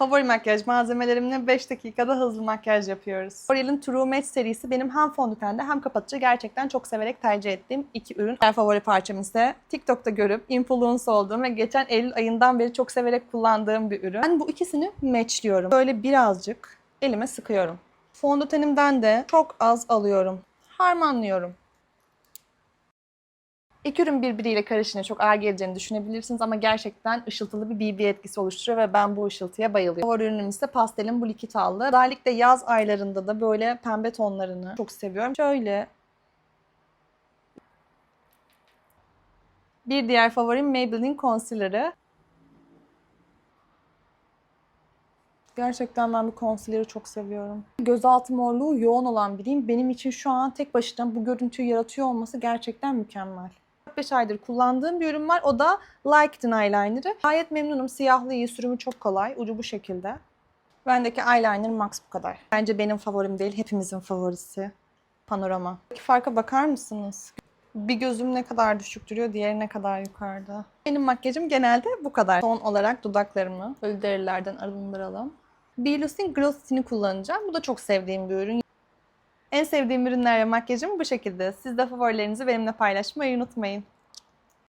Favori makyaj malzemelerimle 5 dakikada hızlı makyaj yapıyoruz. L'Oreal'in True Match serisi benim hem fondötende hem kapatıcı gerçekten çok severek tercih ettiğim iki ürün. Diğer favori parçam ise TikTok'ta görüp influence olduğum ve geçen Eylül ayından beri çok severek kullandığım bir ürün. Ben bu ikisini matchliyorum. Böyle birazcık elime sıkıyorum. Fondötenimden de çok az alıyorum. Harmanlıyorum. İki ürün birbiriyle karışınca çok ağır geleceğini düşünebilirsiniz ama gerçekten ışıltılı bir BB etkisi oluşturuyor ve ben bu ışıltıya bayılıyorum. Favori ürünüm ise pastelin bu likit. Özellikle yaz aylarında da böyle pembe tonlarını çok seviyorum. Şöyle bir diğer favorim Maybelline Concealer'ı. Gerçekten ben bu concealer'ı çok seviyorum. Gözaltı morluğu yoğun olan biriyim. Benim için şu an tek başına bu görüntüyü yaratıyor olması gerçekten mükemmel. 5 aydır kullandığım bir ürün var. O da Liked'in eyeliner'ı. Gayet memnunum. Siyahlı iyi, sürümü çok kolay. Ucu bu şekilde. Bendeki eyeliner max bu kadar. Bence benim favorim değil, hepimizin favorisi. Panorama. Peki farka bakar mısınız? Bir gözüm ne kadar düşük duruyor, diğeri ne kadar yukarıda. Benim makyajım genelde bu kadar. Son olarak dudaklarımı böyle derilerden arındıralım. Blue'sin Glow Skin'i kullanacağım. Bu da çok sevdiğim bir ürün. En sevdiğim ürünler ve makyajım bu şekilde. Siz de favorilerinizi benimle paylaşmayı unutmayın.